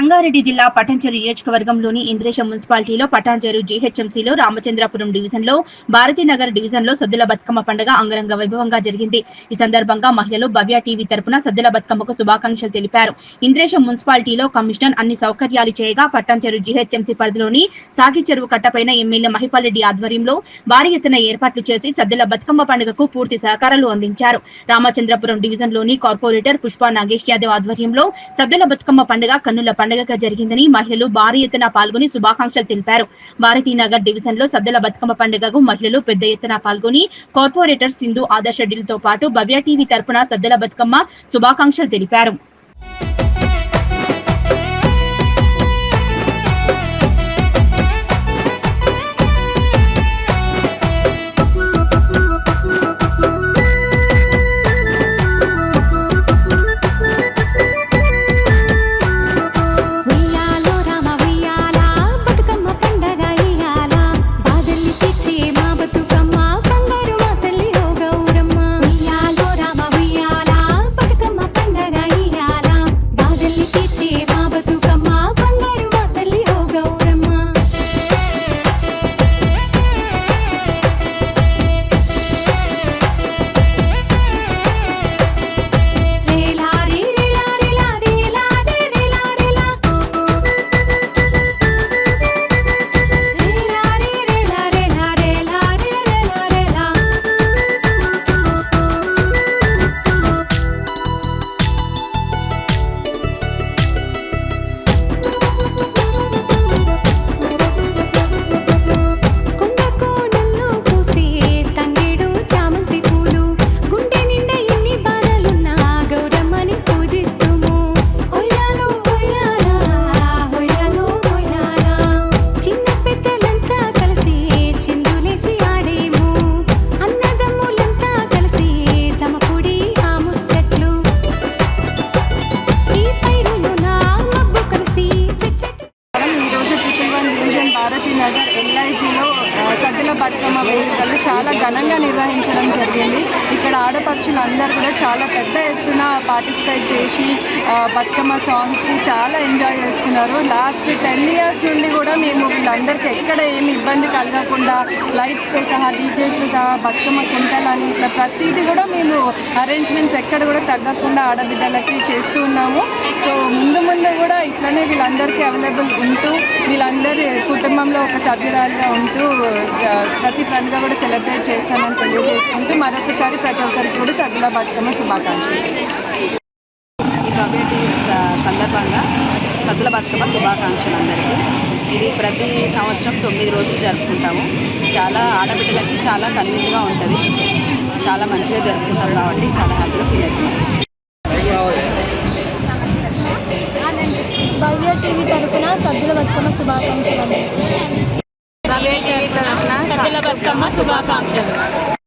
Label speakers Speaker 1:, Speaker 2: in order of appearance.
Speaker 1: రంగారెడ్డి జిల్లా పటాంచెరు నియోజకవర్గంలోని ఇంద్రేశం మున్సిపాలిటీలో పటాంచెరు జీహెచ్ఎంసీలో రామచంద్రాపురం డివిజన్లో భారతీనగర్ డివిజన్లో సద్దుల బతుకమ్మ పండుగ అంగరంగ వైభవంగా జరిగింది. ఈ సందర్భంగా మహిళలు భవ్య టీవీ తరపున సద్దుల బతుకమ్మకు శుభాకాంక్షలు తెలిపారు. ఇంద్రేశం మున్సిపాలిటీలో కమిషనర్ అన్ని సౌకర్యాలు చేయగా పటాంచెరు జీహెచ్ఎంసీ పరిధిలోని సాగి చెరువు కట్టపైన ఎమ్మెల్యే మహిపాల్ రెడ్డి ఆధ్వర్యంలో భారీ ఎత్తున ఏర్పాట్లు చేసి సద్దుల బతుకమ్మ పండుగకు పూర్తి సహకారాలు అందించారు. రామచంద్రపురం డివిజన్లోని కార్పొరేటర్ పుష్ప నాగేష్ యాదవ్ ఆధ్వర్యంలో సద్దుల బతుకమ్మ పండుగ కన్నుల పండుగగా జరిగిందని మహిళలు భారీ ఎత్తున పాల్గొని శుభాకాంక్షలు తెలిపారు. భారతీనగర్ డివిజన్లో సద్దుల బతుకమ్మ పండుగకు మహిళలు పెద్ద ఎత్తున పాల్గొని కార్పొరేటర్ సింధు ఆదర్శ తో పాటు భవ్య టీవీ తరపున సద్దుల బతుకమ్మ శుభాకాంక్షలు తెలిపారు.
Speaker 2: భారతీ నగర్ ఎల్ఐజిలో సద్దుల బతుకమ్మ వేడుకలు చాలా ఘనంగా నిర్వహించడం జరిగింది. ఇక్కడ ఆడపడుచులందరూ కూడా చాలా పెద్ద ఎత్తున పార్టిసిపేట్ చేసి బతుకమ్మ సాంగ్స్కి చాలా ఎంజాయ్ చేస్తున్నారు. లాస్ట్ టెన్ ఇయర్స్ నుండి కూడా మేము వీళ్ళందరికీ ఎక్కడ ఏమి ఇబ్బంది కలగకుండా లైట్స్తో సహా డీజేస్తో సహా బతుకమ్మ కుంటలని ఇట్లా ప్రతిదీ కూడా మేము అరేంజ్మెంట్స్ ఎక్కడ కూడా తగ్గకుండా ఆడబిడ్డలకి చేస్తూ ఉన్నాము. సో ముందు ముందు కూడా ఇట్లనే వీళ్ళందరికీ అవైలబుల్ ఉంటూ వీళ్ళందరి కుటుంబంలో ఒక సభ్యురాలుగా ఉంటూ ప్రతి పండుగ కూడా సెలబ్రేట్ చేస్తానని తెలియజేసుకుంటూ మరొకసారి ప్రతి ఒక్కరికి కూడా సద్దుల బతుకమ్మ శుభాకాంక్షలు.
Speaker 3: ఈ సందర్భంగా సద్దుల బతుకమ్మ శుభాకాంక్షలు అందరికీ. ఇది ప్రతి సంవత్సరం తొమ్మిది రోజులు జరుపుకుంటాము. చాలా ఆడబిడ్డలకి చాలా కన్వీన్గా ఉంటుంది. చాలా మంచిగా జరుపుకుంటారు కాబట్టి చాలా హ్యాపీగా ఫీల్ అవుతున్నాం.
Speaker 4: मतलब
Speaker 2: कम शुभाकांक्षाएँ